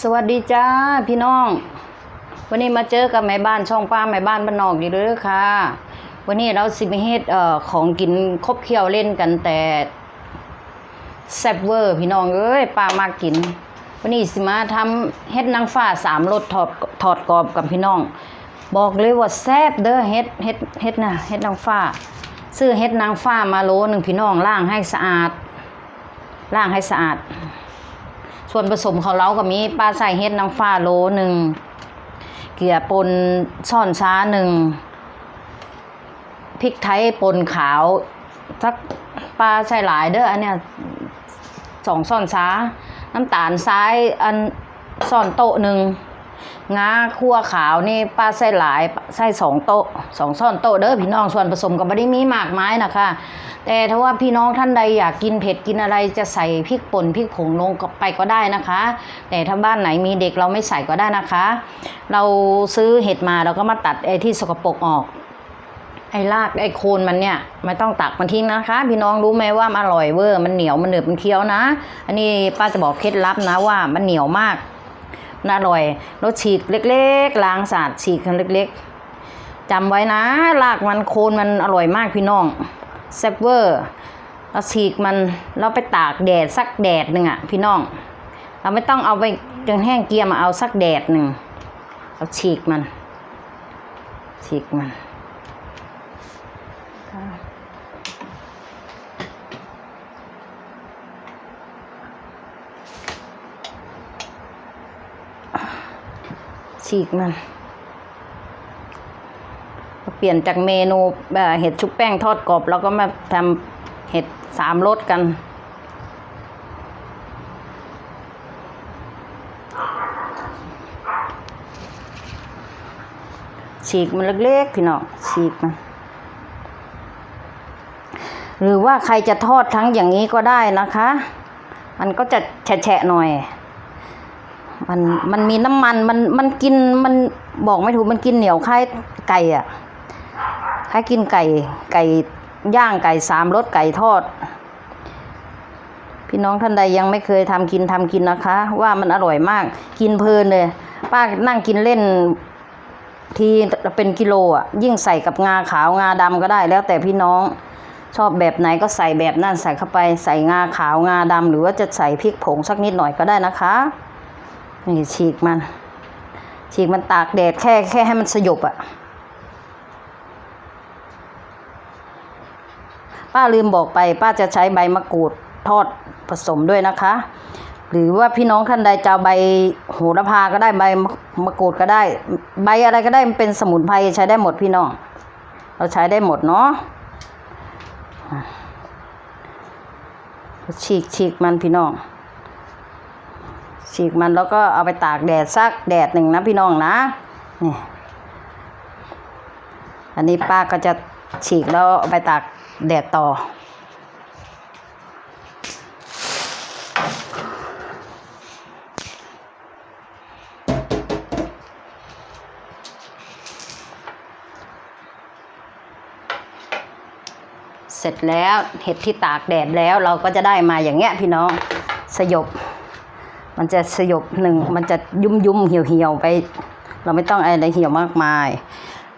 สวัสดีจ้าพี่น้อง วันนี้มาเจอกับแม่บ้านช่องป้าแม่บ้านบ้านนอกอยู่เด้อค่ะ วันนี้เราสิมเฮ็ดเอ่อของกินครบเคี้ยวเล่นกันแต่แซ่บเวอร์พี่น้องเอ้ยป้ามากิน วันนี้สิมาทำเฮ็ดนางฟ้าสามรสทอดทอดกรอบกับพี่น้อง บอกเลยว่าแซ่บเด้อเฮ็ดเฮ็ดเฮ็ดนะเฮ็ดนางฟ้า ซื้อเฮ็ดนางฟ้ามาโลหนึ่งพี่น้องล้างให้สะอาดล้างให้สะอาด ส่วนผสมของเราก็มีปลาใส่เฮ็ดนางฟ้าโลหนึ่งเกลือปนซ่อนช้าหนึ่งพริกไทยปนขาวสักปลาใส่หลายเด้ออันเนี้ยสองซ่อนช้าน้ำตาลทรายอันซ่อนโต๊ะหนึ่ง งาคั่วขาวนี่ป้าใส่หลายใส่สองโต๊ะสองซ่อนโต๊ะเด้อพี่น้องส่วนผสมก็ไม่ได้มีมากมายนะคะ แต่ถ้าว่าพี่น้องท่านใดอยากกินเผ็ดกินอะไรจะใส่พริกป่นพริกผงลงไปก็ได้นะคะ แต่ถ้าบ้านไหนมีเด็กเราไม่ใส่ก็ได้นะคะ เราซื้อเห็ดมาเราก็มาตัดไอ้ที่สกปรกออกไอ้รากไอ้โคนมันเนี่ยไม่ต้องตักมันทิ้งนะคะ พี่น้องรู้ไหมว่ามันอร่อยเวอร์มันเหนียวมันหนึบมันเคี้ยวนะ อันนี้ป้าจะบอกเคล็ดลับนะว่ามันเหนียวมาก มันอร่อยเราฉีกเล็กๆล้างสะอาดฉีกกันเล็กๆจำไว้นะรากมันโคนมันอร่อยมากพี่น้องแซ่บเวอร์เราฉีกมันเราไปตากแดดสักแดดหนึ่งอะพี่น้อง เราไม่ต้องเอาไปจนแห้งเกรียมอะเอาสักแดดหนึ่งเราฉีกมันฉีกมัน ฉีกมัน เปลี่ยนจากเมนูเห็ดชุบแป้งทอดกรอบแล้วก็มาทำเห็ดสามรสกัน ฉีกมันเล็กๆพี่น้องฉีกมันหรือว่าใครจะทอดทั้งอย่างนี้ก็ได้นะคะ มันก็จะแฉะๆหน่อย มันมันมีน้ำมันมันมันกินมันบอกไม่ถูกมันกินเหนียวคล้ายไก่อะคล้ายกินไก่ไก่ย่างไก่สามรสไก่ทอด พี่น้องท่านใดยังไม่เคยทำกินทำกินนะคะ ว่ามันอร่อยมาก กินเพลินเลย ป้านั่งกินเล่นทีเป็นกิโลอะ ยิ่งใส่กับงาขาวงาดำก็ได้ แล้วแต่พี่น้องชอบแบบไหนก็ใส่แบบนั้นใส่เข้าไปใส่งาขาวงาดำหรือว่าจะใส่พริกผงสักนิดหน่อยก็ได้นะคะ นี่ฉีกมัน ฉีกมันตากแดดแค่แค่ให้มันสยบอะป้าลืมบอกไป ป้าจะใช้ใบมะกรูดทอดผสมด้วยนะคะ หรือว่าพี่น้องท่านใดจะใบโหระพาก็ได้ใบมะกรูดก็ได้ ใบอะไรก็ได้มันเป็นสมุนไพรใช้ได้หมดพี่น้อง เราใช้ได้หมดเนาะฉีกฉีกมันพี่น้อง ฉีกมันแล้วก็เอาไปตากแดดสักแดดหนึ่งนะพี่น้องนะนี่อันนี้ป้าก็จะฉีกแล้วเอาไปตากแดดต่อ เสร็จแล้วเห็ดที่ตากแดดแล้วเราก็จะได้มาอย่างเงี้ยพี่น้องสยบ มันจะสยบหนึ่งมันจะยุ่มยุ่มเหี่ยวเหี่ยวไป เราไม่ต้องอะไรเหี่ยวมากมาย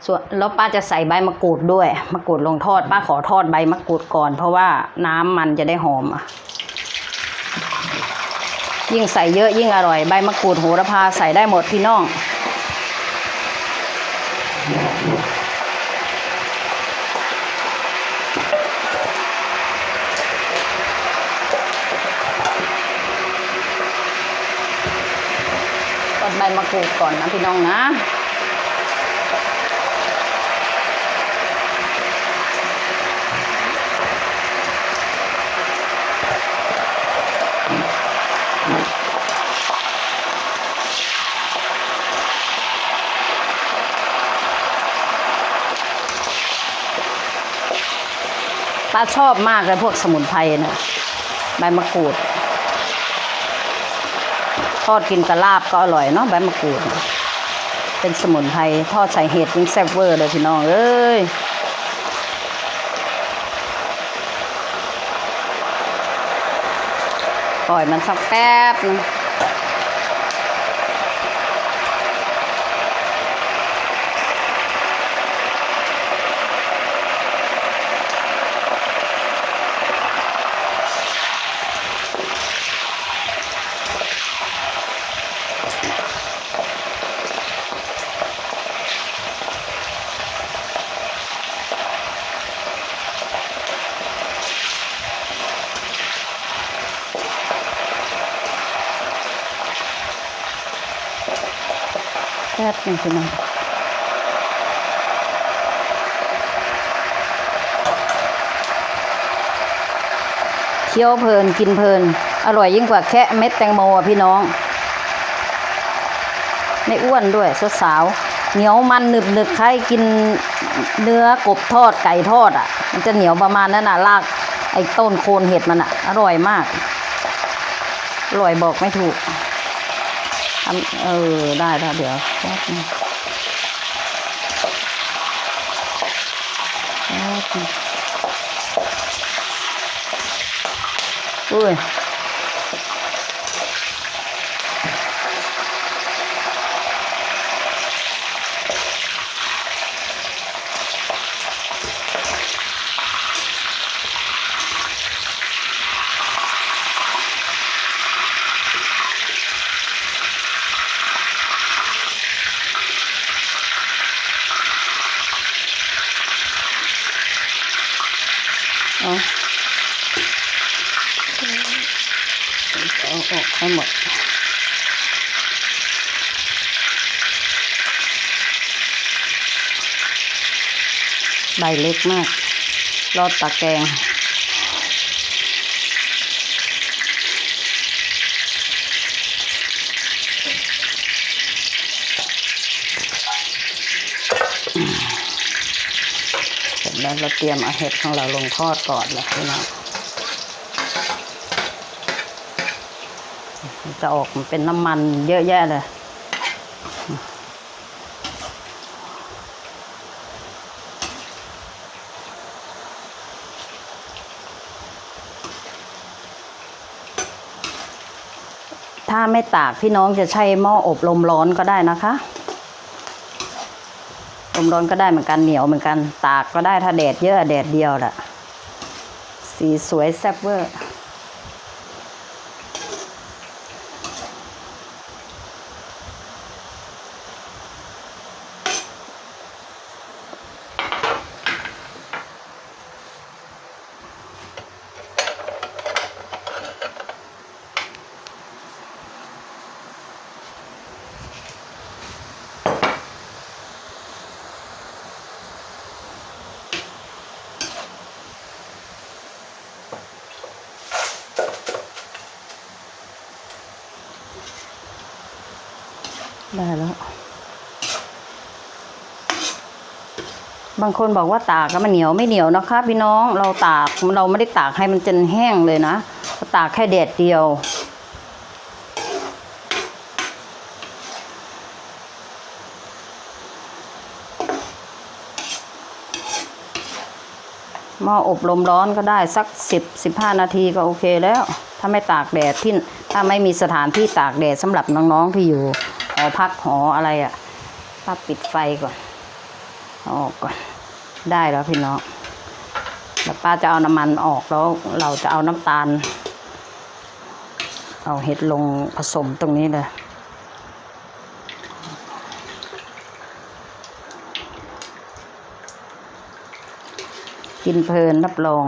ส่วนแล้วป้าจะใส่ใบมะกรูดด้วยมะกรูดลงทอด ป้าขอทอดใบมะกรูดก่อน เพราะว่าน้ำมันจะได้หอมอะยิ่งใส่เยอะยิ่งอร่อยใบมะกรูดโหระพาใส่ได้หมดพี่น้อง ทอดใบมะกรูดก่อนนะพี่น้องนะป้าชอบมากเลยพวกสมุนไพรนะใบมะกรูด ทอดกินกับลาบก็อร่อยเนาะใบมะกรูด เป็นสมุนไพรทอดใส่เห็ดยิ่งแซ่บเวอร์เลยพี่น้องเอ้ยปล่อยมันสักแป๊บนึง แป๊บหนึงพี่น้องเคี้ยวเพลินกินเพลิน อร่อยยิ่งกว่าแค่เม็ดแตงโมอะพี่น้อง ไม่อ้วนด้วยสสาวเหนียวมันหนึบหนึบๆใครกินเนื้อกบทอดไก่ทอดอะ มันจะเหนียวประมาณนั้นน่ะลากไอ้ต้นโคนเห็ดมันอะ อร่อยมาก อร่อยบอกไม่ถูก ทำเออ ได้แล้วเดี๋ยวแป๊บนึงแป๊บนึงอุ้ย เอาเอาออกให้หมดใบเล็กมาก รอดตะแกรงเสร็จ แล้วเราเตรียมเอาเห็ดของเราลงทอดก่อนเลยพี่น้องจะออกมันเป็นน้ำมันเยอะแยะเลยถ้าไม่ตากพี่น้องจะใช้หม้ออบลมร้อนก็ได้นะคะ ลมร้อนก็ได้เหมือนกันเหนียวเหมือนกัน ตากก็ได้ถ้าแดดเยอะแดดเดียวแหละสีสวยแซ่บเวอร์ ได้แล้ว บางคนบอกว่าตากแล้วมันเหนียวไม่เหนียวนะคะพี่น้องเราตากเราไม่ได้ตากให้มันจนแห้งเลยนะตากแค่แดดเดียวหม้ออบลมร้อนก็ได้สักสิบสิบห้านาทีก็โอเคแล้ว ถ้าไม่ตากแดดที่ถ้าไม่มีสถานที่ตากแดดสำหรับน้องๆที่อยู่ อพักหออะไรอะ่ะป้าปิดไฟก่อนอออกก่อน ได้แล้วพี่น้องแล้วป้าจะเอาน้ำมันออกแล้ว เราจะเอาน้ำตาล เอาเห็ดลงผสมตรงนี้เลยกินเพลินรับรอง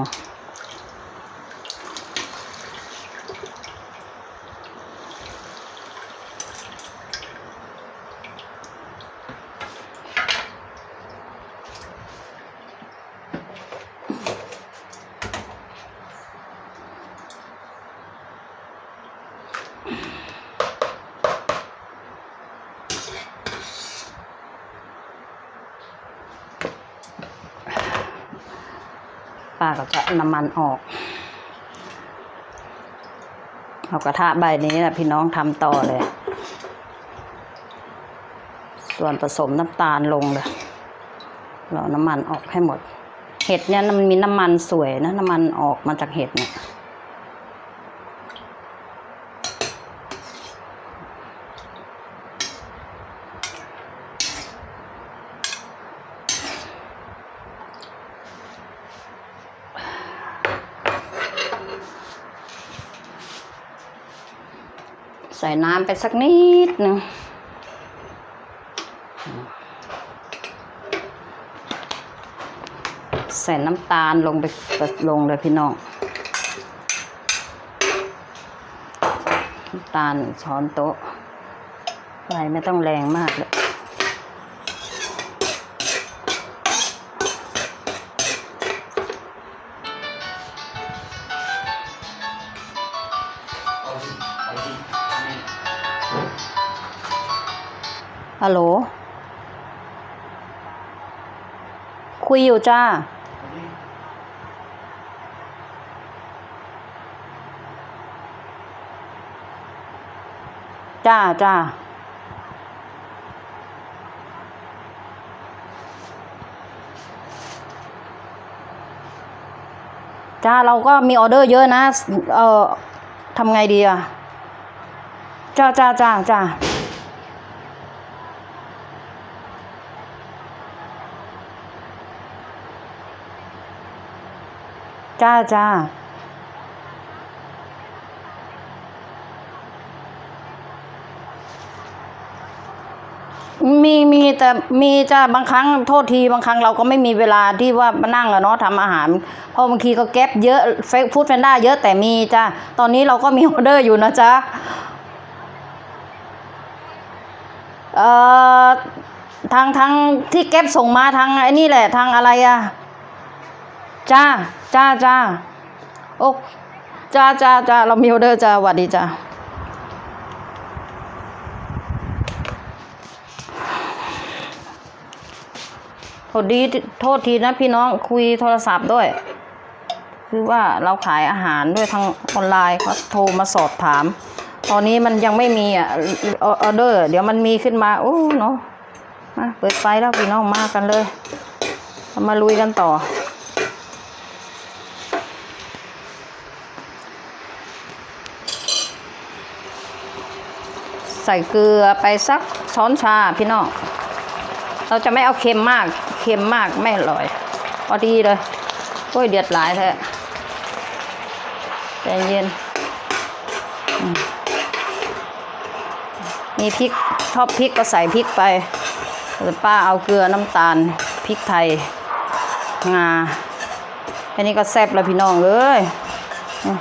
เราก็จะน้ำมันออก เอากระทะใบนี้นะพี่น้องทำต่อเลย ส่วนผสมน้ำตาลลงเลย เราน้ำมันออกให้หมด เห็ดเนี่ยมันมีน้ำมันสวยนะ น้ำมันออกมาจากเห็ดเนี่ย ใสักนิดหนึ่งใส่น้ำตาลลงไปลงเลยพี่น้องน้ำตาลช้อนโต๊ะไฟไม่ต้องแรงมากเลย ฮัลโหล คุยอยู่จ้า จ้าจ้าจ้าเราก็มีออเดอร์เยอะนะ เออทำไงดีอะจ้าจ้าจ้าจ้า จ้าจ้ามีมีแต่มีจ้าบางครั้งโทษทีบางครั้งเราก็ไม่มีเวลาที่ว่ามานั่งอะเนาะทำอาหารเพราะบางทีก็แก๊ปเยอะเฟซฟู้ดแพนด้าเยอะแต่มีจ้าตอนนี้เราก็มีออเดอร์อยู่นะจ๊ะเอ่อทางทางที่แก๊ปส่งมาทางไอ้นี่แหละทางอะไรอะ จ้า จ้าจ้าโอ้จ้าจ้าจ้าเรามีออเดอร์จ้าสวัสดีจ้าโทษดีโทษทีนะพี่น้องคุยโทรศัพท์ด้วย คือว่าเราขายอาหารด้วยทางออนไลน์เขาโทรมาสอบถาม ตอนนี้มันยังไม่มีอะออเดอร์ เดี๋ยวมันมีขึ้นมาโอ้เนาะมาเปิดไฟแล้วพี่น้องมากันเลย มาลุยกันต่อ ส่เกลือไปสักช้อนชาพี่น้องเราจะไม่เอาเค็มมาก เค็มมากไม่อร่อย พอดีเลยโอ้ยเดือดหลายแท้ใจเย็น มีพริกชอบพริกก็ใส่พริกไปแต่ป้าเอาเกลือน้ำตาลพริกไทย งาแค่นี้ก็แซ่บแล้วพี่น้องเอ้ยอืม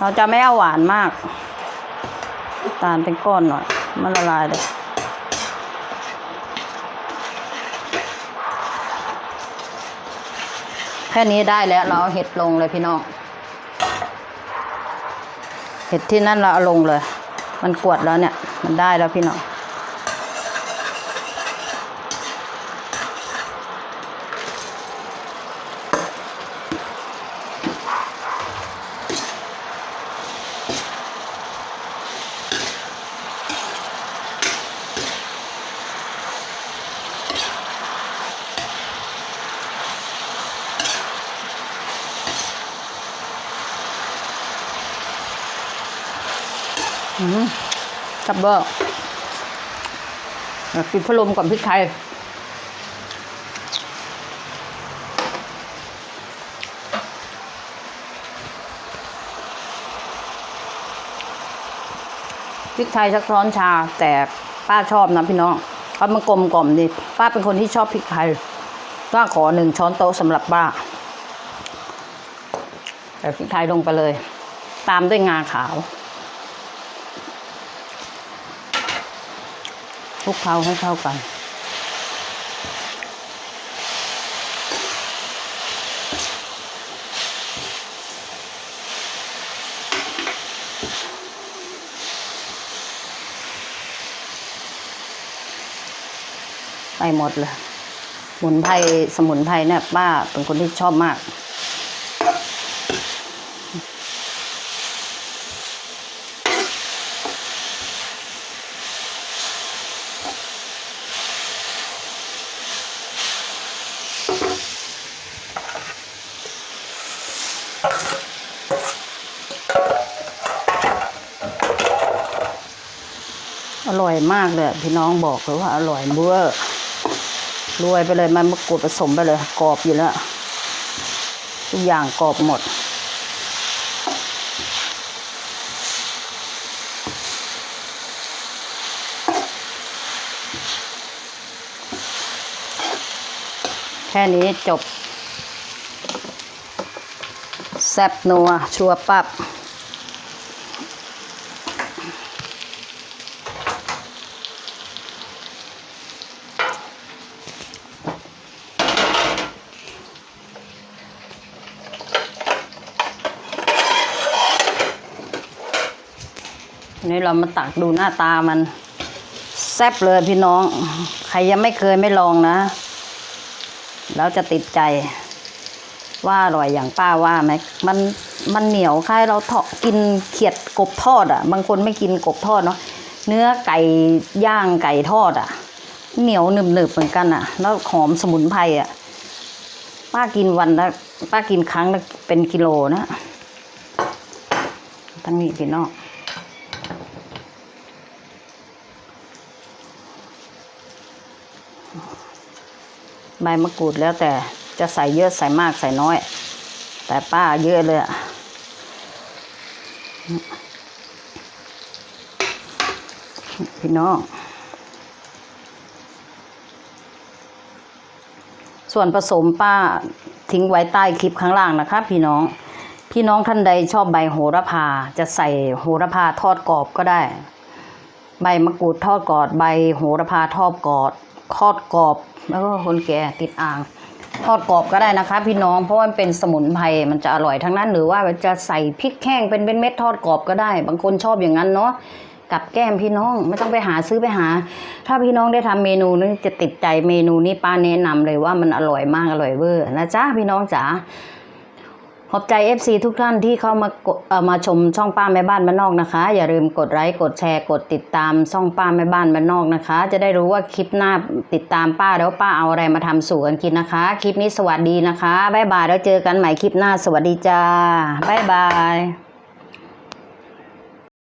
เราจะไม่เอาหวานมาก ตาลเป็นก้อนหน่อย มันละลายเลยแค่นี้ได้แล้ว เราเอาเห็ดลงเลยพี่น้อง เห็ดที่นั่นเราเอาลงเลย มันกวดแล้วเนี่ย มันได้แล้วพี่น้อง จับเบอร์ปิดพัดลมก่อนพริกไทยพริกไทยสักช้อนชา แต่ป้าชอบนะพี่น้องเพราะมันกลมกล่อมดีป้าเป็นคนที่ชอบพริกไทยป้าขอหนึ่งช้อนโต๊ะสำหรับป้าใส่พริกไทยลงไปเลย ตามด้วยงาขาว ลุกเคล้าให้เข้ากัน ไปหมดเลยสมุนไพรสมุนไพรเนี่ยป้าเป็นคนที่ชอบมาก ร่อยมากเลย พี่น้องบอกเลยว่าอร่อยเบ้อรวยไปเลยมันมะกรูดผสมไปเลย กรอบอยู่แล้ว ทุกอย่างกรอบหมด แค่นี้จบ แซ่บนัวชัวปับ นี่เรามาตักดูหน้าตามัน แซ่บเลยพี่น้อง ใครยังไม่เคยไม่ลองนะ แล้วจะติดใจ ว่าอร่อยอย่างป้าว่าไหมมันมันเหนียวคล้ายเราทอดกินเขียดกบทอดอะ บางคนไม่กินกบทอดเนาะเนื้อไก่ย่างไก่ทอดอะ เหนียวหนึบหนึบๆเหมือนกันอะ แล้วหอมสมุนไพรอะ ป้ากินวันละป้ากินครั้งละเป็นกิโลนะทั้งนี้พี่น้อง ใบมะกรูดแล้วแต่จะใส่เยอะใส่มากใส่น้อย แต่ป้าเยอะเลยอะพี่น้อง ส่วนผสมป้าทิ้งไว้ใต้คลิปข้างล่างนะคะพี่น้อง พี่น้องท่านใดชอบใบโหระพา จะใส่โหระพาทอดกรอบก็ได้ ใบมะกรูดทอดกรอบใบโหระพาทอดกรอบ ทอดกรอบ แล้วก็คนแก่ติดอ่าง ทอดกรอบก็ได้นะคะ พี่น้องเพราะว่ามันเป็นสมุนไพรมันจะอร่อยทั้งนั้น หรือว่าจะใส่พริกแห้งเป็นเม็ดทอดกรอบก็ได้ บางคนชอบอย่างนั้นเนาะกับแก้มพี่น้องไม่ต้องไปหาซื้อไปหา ถ้าพี่น้องได้ทำเมนูนี้จะติดใจเมนูนี้ป้าแนะนำเลยว่ามันอร่อยมากอร่อยเวอร์นะจ๊ะพี่น้องจ๋า ขอบใจ FC ทุกท่านที่เข้ามามาชมช่องป้าแม่บ้านบ้านนอกนะคะ อย่าลืมกดไลค์กดแชร์กดติดตามช่องป้าแม่บ้านบ้านนอกนะคะ จะได้รู้ว่าคลิปหน้าติดตามป้าแล้วป้าเอาอะไรมาทำสู่กันกินนะคะ คลิปนี้สวัสดีนะคะบ๊ายบายแล้วเจอกันใหม่คลิปหน้าสวัสดีจ้าบ๊ายบาย